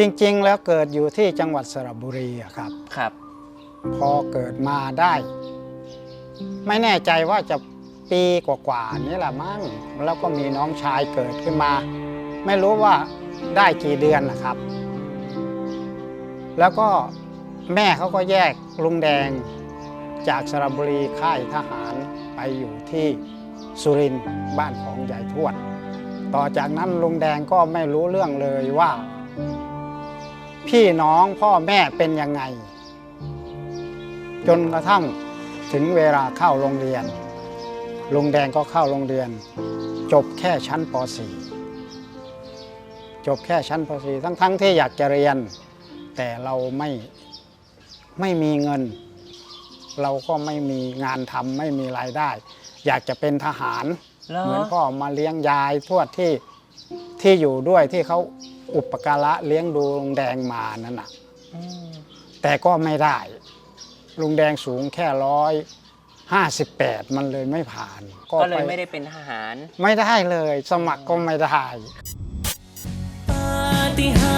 จริงๆ แล้วเกิดอยู่ที่จังหวัดสระบุรีอะครับ ครับ พอเกิดมาได้ ไม่แน่ใจว่าจะปีกว่าๆนี้แหละมั้งแล้วก็มีน้องชายเกิดขึ้นมา ไม่รู้ว่าได้กี่เดือนนะครับ แล้วก็แม่เขาก็แยกลุงแดง จากสระบุรีค่ายทหารไปอยู่ที่สุรินทร์บ้านของยายทวด ต่อจากนั้นลุงแดงก็ไม่รู้เรื่องเลยว่า พี่น้องพ่อแม่เป็นยังไง จนกระทั่งถึงเวลาเข้าโรงเรียน ลุงแดงก็เข้าโรงเรียน จบแค่ชั้นป .4 จบแค่ชั้นป .4 ทั้งๆทที่อยากจะเรียน แต่เราไม่ไม่มีเงิน เราก็ไม่มีงานทำไม่มีรายได้ อยากจะเป็นทหาร เหรอเหมือนพ่อมาเลี้ยงยายทวดที่ที่อยู่ด้วยที่เขา อุปการะเลี้ยงดูลุงแดงมานั่นน่ะอืมแต่ก็ไม่ได้ ลุงแดงสูงแค่ร้อยห้าสิบแปดมันเลยไม่ผ่าน ก็เลยปไม่ได้เป็นทหาร ไม่ได้เลย สมัครก็ไม่ได้ปาฏิหา